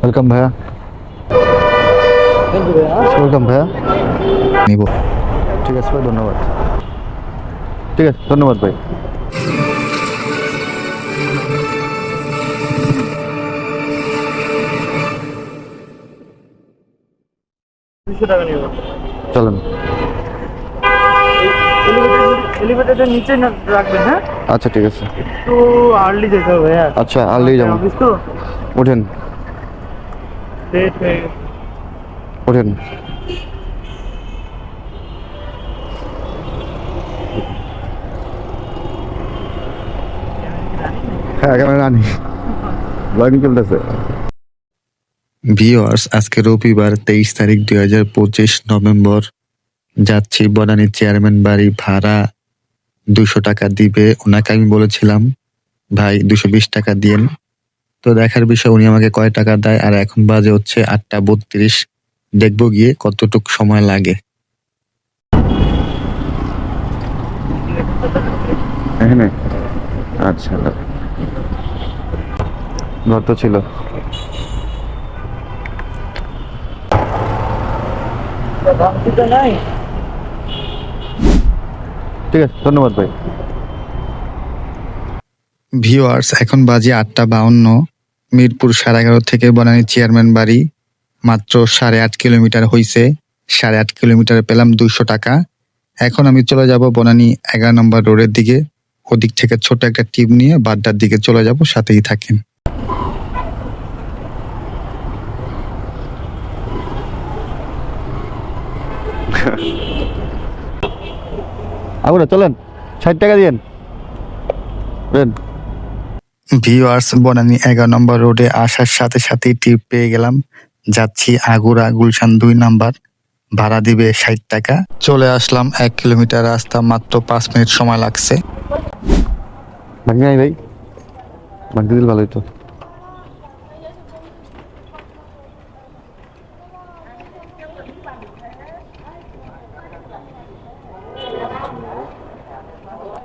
Welcome ভাইয়া welcome ভাইয়া নিব ঠিক আছে ভাই ধন্যবাদ ঠিক আছে ধন্যবাদ ভাই দুশো টাকা নিব চলেন এলিভেটরের নিচে না রাখবেন হ্যাঁ আচ্ছা ঠিক আছে একটু আর্লি যেতে হবে হ্যাঁ আচ্ছা আনলেই যাব অফিস তো ওঠেন লেট হয়ে গেছে হ্যাঁ ভিওয়ার্স আজকে রবিবার তেইশ তারিখ দুই হাজার পঁচিশ নভেম্বর। যাচ্ছি বনানী চেয়ারম্যান বাড়ি ভাড়া দুশো টাকা দিবে। ওনাকে আমি বলেছিলাম, ভাই, দুশো বিশ টাকা দিয়েন। তো দেখার বিষয় উনি আমাকে কয় টাকা দেয় আর এখন বাজে হচ্ছে আটটা বত্রিশ। দেখব গিয়ে কতটুক সময় লাগে। আচ্ছা ঘর ছিল। ঠিক আছে ধন্যবাদ ভাই। ভিওয়ার্স এখন বাজে আটটা বাউন্ন। মিরপুর সাড়ে এগারো থেকে বনানী চেয়ারম্যান বাড়ি মাত্র সাড়ে আট কিলোমিটার হইছে। সাড়ে আট কিলোমিটার পেলাম দুইশো টাকা। এখন আমি চলে যাব বনানী এগারো নম্বর রোডের দিকে। ওদিক থেকে ছোট একটা টিপ নিয়ে বাড্ডার দিকে চলে যাব, সাথেই থাকেন। আগুরা চলেন। ষাট টাকা দিয়েন। ভিওয়ার্স বনানী এগারো নম্বর রোডে আসার সাথে সাথেই টিপ পেয়ে গেলাম। যাচ্ছি আগুরা গুলশান দুই নাম্বার ভাড়া দিবে ষাট টাকা। চলে আসলাম এক কিলোমিটার রাস্তা, মাত্র পাঁচ মিনিট সময় লাগছে। ভাই? দিলে ভালোই তো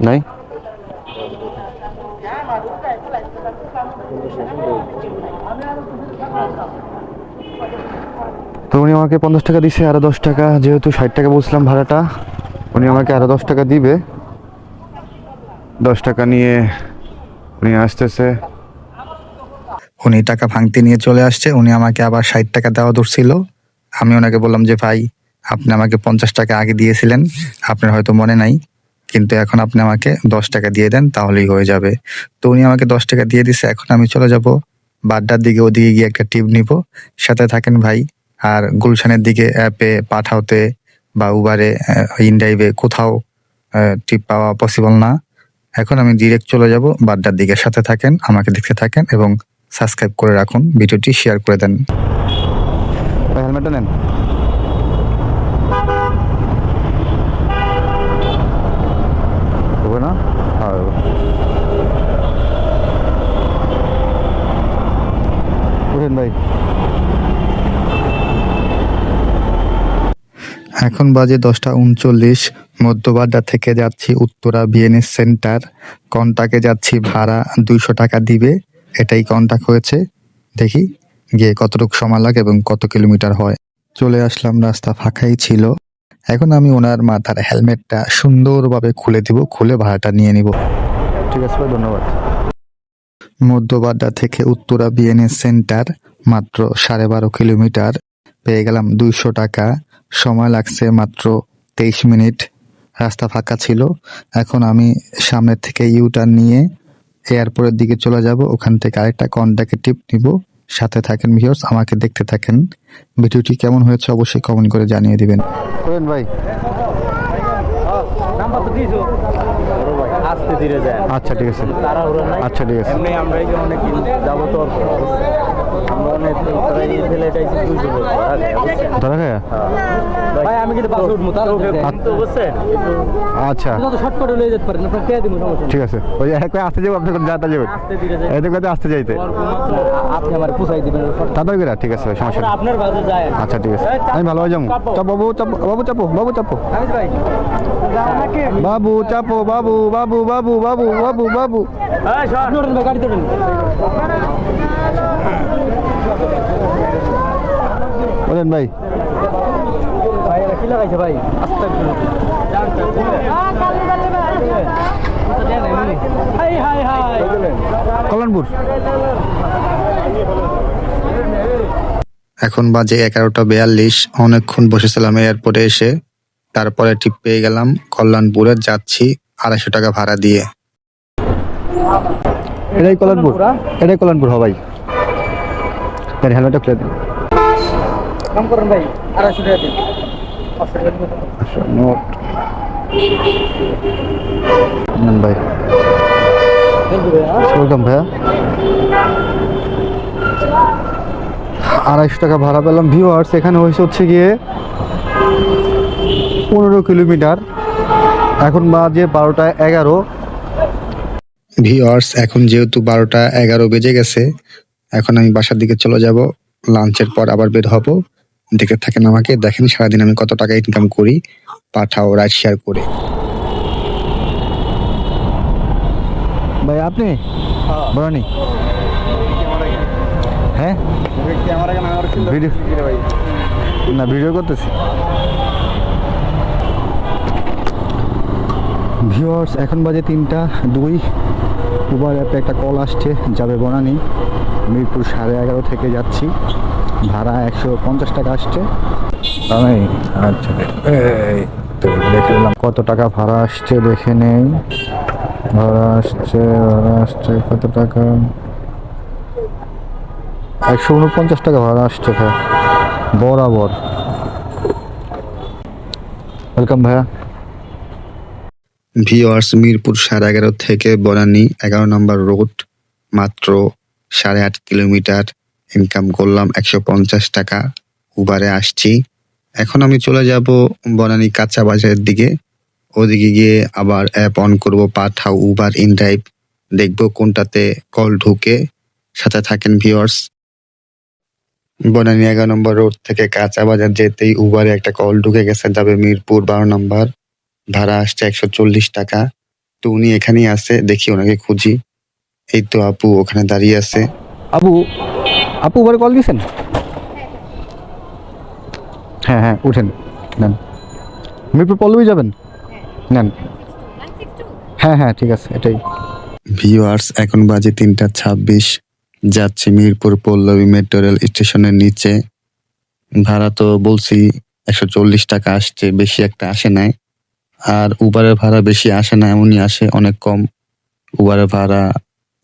নাই? তো উনি আমাকে পঞ্চাশ টাকা দিছে, আরও দশ টাকা। যেহেতু ষাট টাকা বলছিলাম ভাড়াটা, উনি আমাকে আরও দশ টাকা দিবে। দশ টাকা নিয়ে উনি আসতেছে। উনি টাকা ভাঙতে নিয়ে চলে আসছে, উনি আমাকে আবার ষাট টাকা দেওয়া ধরছিল আমি ওনাকে বললাম যে, ভাই, আপনি আমাকে পঞ্চাশ টাকা আগে দিয়েছিলেন, আপনার হয়তো মনে নাই। কিন্তু এখন আপনি আমাকে দশ টাকা দিয়ে দেন, তাহলেই হয়ে যাবে। তো উনি আমাকে দশ টাকা দিয়ে দিছে, এখন আমি চলে যাব বাড্ডার দিকে, ওদিকে গিয়ে একটা টিপ নিব। সাথে থাকেন ভাই, আর গুলশানের দিকে অ্যাপে পাঠাওতে বা উবারে ইনডাইভে কোথাও টিপ পাওয়া পসিবল না। এখন আমি ডিরেক্ট চলে যাব বাড্ডার দিকে। সাথে থাকেন, আমাকে দেখতে থাকেন এবং সাবস্ক্রাইব করে রাখুন। ভিডিওটি শেয়ার করে দেন। হেলমেটটা নেন হবে না হ্যাঁ উঠেন ভাই এখন বাজে দশটা উনচল্লিশ, মধ্যবাড্ডা থেকে যাচ্ছি উত্তরা বিএনএস সেন্টার। কন্টাকে যাচ্ছি ভাড়া দুইশো টাকা দিবে। এটাই কন্টাক্ট হয়েছে। দেখি গিয়ে কতটুকু সময় লাগে এবং কত কিলোমিটার হয়। চলে আসলাম, রাস্তা ফাঁকাই ছিল। এখন আমি ওনার মাথার হেলমেটটা সুন্দরভাবে খুলে দিব, খুলে ভাড়াটা নিয়ে নিব। ঠিক আছে ধন্যবাদ। মধ্যবাড্ডা থেকে উত্তরা বিএনএস সেন্টার, মাত্র সাড়ে বারো কিলোমিটার। পেয়ে গেলাম দুইশো টাকা। সময় লাগছে মাত্র তেইশ মিনিট। রাস্তা ফাঁকা ছিল। এখন আমি সামনের থেকে ইউটার নিয়ে এয়ারপোর্টের দিকে চলে যাব। ওখান থেকে আরেকটা কন্ট্যাক্টে টিপ নিব। সাথে থাকেন ভিউয়ার্স, আমাকে দেখতে থাকেন। ভিডিওটি কেমন হয়েছে অবশ্যই কমেন্ট করে জানিয়ে দিবেন। ভাই। আস্তে ধীরে যায়। আচ্ছা ঠিক আছে। আচ্ছা ঠিক আছে। এমনি আমরা এই যে অনেক যাব তো আমরা অনেক ফেলে এটাই ধরা খায়া ভাই আমি কিন্তু বাসে উঠবো তার বুঝছেন আচ্ছা। যত শর্টকাট হয়ে যেতে পারেন আপনার কে দিব সমস্যা? ঠিক আছে। ওই এক আসতে যাব আপনি যাতা যাবেন এতে কথা আসতে যাইতে। আপনি আমার পুষাই দিবেন তাড়াতাড়ি করে ঠিক আছে সমস্যা আপনার বাজে যায়। আচ্ছা ঠিক আছে। আমি ভালো হয়ে যাব। চাপ। বাবু চাপ বাবু চাপো বাবু চাপো। ভাই নাকি? বাবু চাপো বাবু বাবু বাবু বাবু বাবু বাবু। বলেন ভাই ভাই। এটা কি লাগাইছে ভাই? আস্তে হাই হাই হাই। কল্যাণপুর। এখন বাজে এগারোটা বিয়াল্লিশ। অনেকক্ষণ বসেছিলাম এয়ারপোর্টে এসে। তারপরে টিপ পেয়ে গেলাম কল্যাণপুরে যাচ্ছি আড়াইশো টাকা ভাড়া দিয়ে। এটাই কল্যাণপুর? এটাই কল্যাণপুর হবাই হেলমেটটা খুলে দিন। কাম করেন ভাই আড়াইশো টাকা দিন ভাই ভাই? ওয়েলকাম ভাইয়া। আড়াইশো টাকা ভাড়া পেলাম। ভিউয়ার্স এখানে হয়েছে হচ্ছে গিয়ে পনেরো কিলোমিটার। এখন বাজে বারোটা এগারো। ভিওয়ার্স এখন যেহেতু বারোটা এগারো বেজে গেছে এখন আমি বাসার দিকে চলে যাব। লাঞ্চের পর আবার বের হব। দেখে থাকেন আমাকে দেখেন সারাদিন আমি কত টাকা ইনকাম করি পাঠাও রাইড শেয়ার করে। ভাই আপনি? বরানি হ্যাঁ? ভিডিও না ভিডিও করতেছি। ভিউয়ার্স এখন বাজে তিনটা দুই। উবার অ্যাপে একটা কল আসছে যাবে বনানি। মিরপুর সাড়ে এগারো থেকে যাচ্ছি। ভাড়া একশো পঞ্চাশ টাকা আসছে। আমি আচ্ছা দেখে নিলাম। কত টাকা ভাড়া আসছে দেখে নেই। ভাড়া আসছে ভাড়া আসছে কত টাকা? একশো উনপঞ্চাশ টাকা ভাড়া আসছে ভাই। বরাবর। ওয়েলকাম ভাইয়া। ভিওয়ার্স মিরপুর সাড়ে এগারো থেকে বনানী এগারো নম্বর রোড, মাত্র সাড়ে আট কিলোমিটার। ইনকাম করলাম একশো পঞ্চাশ টাকা। উবারে আসছি। এখন আমি চলে যাব বনানী কাঁচা বাজারের দিকে। ওদিকে গিয়ে আবার অ্যাপ অন করব, পাঠাও, উবার ইন ড্রাইভ দেখব কোনটাতে কল ঢুকে। সাথে থাকেন ভিওয়ার্স। বনানী এগারো নম্বর রোড থেকে কাঁচা বাজার যেতেই উবারে একটা কল ঢুকে গেছে, যাবে মিরপুর বারো নম্বর। ভাড়া আসছে একশো চল্লিশ টাকা। তো উনি এখানেই আছে দেখি ওনাকে খুঁজি। এই তো আপু ওখানে দাঁড়িয়ে আছে। আপু আপু উবারে কল দিয়েছেন? হ্যাঁ হ্যাঁ উঠেন নেন। মিরপুর পল্লবী যাবেন? নেন। হ্যাঁ হ্যাঁ ঠিক আছে এটাই। ভিউয়ার্স এখন বাজে তিনটা ছাব্বিশ। যাচ্ছে মিরপুর পল্লবী মেট্রো রেল স্টেশনের নিচে। ভাড়া তো বলছি একশো চল্লিশ টাকা আসছে বেশি একটা আসে নাই। আর উবারের ভাড়া বেশি আসে না, এমনই আসে, অনেক কম। উবারের ভাড়া,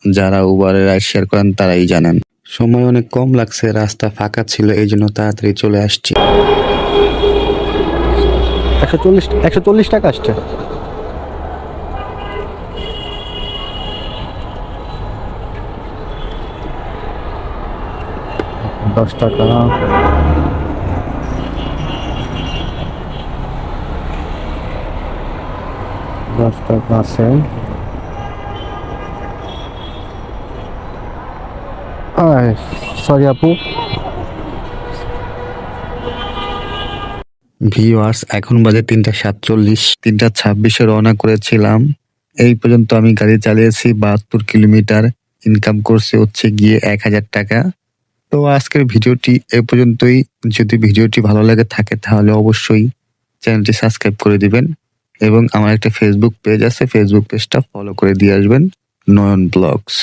যারা উবারে রাইড শেয়ার করেন, তারাই জানেন। সময় অনেক কম লাগছে, রাস্তা ফাঁকা ছিল এই জন্য তাড়াতাড়ি চলে আসছি। একশো চল্লিশ একশো চল্লিশ টাকা আসছে। দশ টাকা। দশ টাকা আছে সরি আপু। ভিওয়ার্স এখন বাজে তিনটা সাতচল্লিশ, তিনটা ছাব্বিশে রওনা করেছিলাম। এই পর্যন্ত আমি গাড়ি চালিয়েছি বাহাত্তর কিলোমিটার ইনকাম করছে হচ্ছে গিয়ে এক হাজার টাকা। তো আজকের ভিডিওটি এ পর্যন্তই। যদি ভিডিওটি ভালো লাগে থাকে তাহলে অবশ্যই চ্যানেলটি সাবস্ক্রাইব করে দিবেন। এবং আমার একটা ফেসবুক পেজ আছে ফেসবুক পেজটা ফলো করে দিয়ে আসবেন নয়ন ব্লগস।